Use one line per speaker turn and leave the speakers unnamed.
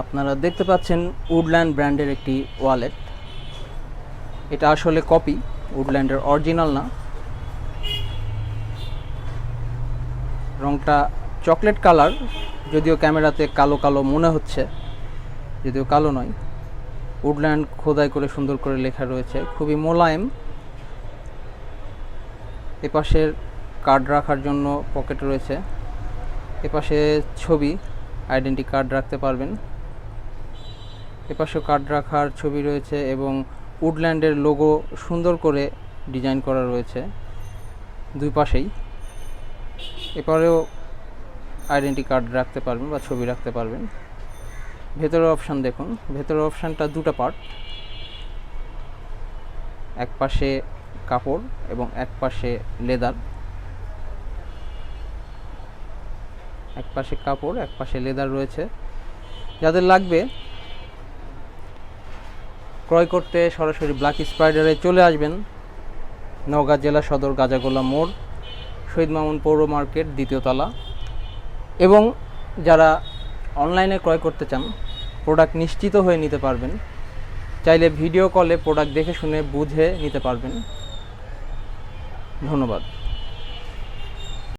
আপনারা দেখতে পাচ্ছেন উডল্যান্ড ব্র্যান্ডের একটি ওয়ালেট এটা আসলে কপি উডল্যান্ডের অরিজিনাল না। রংটা চকলেট কালার যদিও ক্যামেরাতে কালো কালো মনে হচ্ছে, যদিও কালো নয়। উডল্যান্ড খোদাই করে সুন্দর করে লেখা রয়েছে, খুবই মোলায়েম। এপাশের কার্ড রাখার জন্য পকেট রয়েছে। এপাশে ছবি আইডেন্টি কার্ড রাখতে পারবেন। এপাশেও কার্ড রাখার ছবি রয়েছে এবং উডল্যান্ডের লোগো সুন্দর করে ডিজাইন করা রয়েছে দুই পাশেই। এপারেও আইডেন্টি কার্ড রাখতে পারবেন বা ছবি রাখতে পারবেন। ভেতরের অপশান দেখুন। ভেতরের অপশানটা দুটো পার্ট এক পাশে কাপড় এবং এক পাশে লেদার এক পাশে কাপড়, এক পাশে লেদার রয়েছে। যাদের লাগবে ক্রয় করতে সরাসরি ব্ল্যাক স্পাইডারে চলে আসবেন। নওগাঁ জেলা সদর গাজাগোলা মোড়, শহীদ মামুন পৌর মার্কেট, দ্বিতীয় তলা। এবং যারা অনলাইনে ক্রয় করতে চান, প্রোডাক্ট নিশ্চিত হয়ে নিতে পারবেন। চাইলে ভিডিও কলে প্রোডাক্ট দেখে শুনে বুঝে নিতে পারবেন। ধন্যবাদ।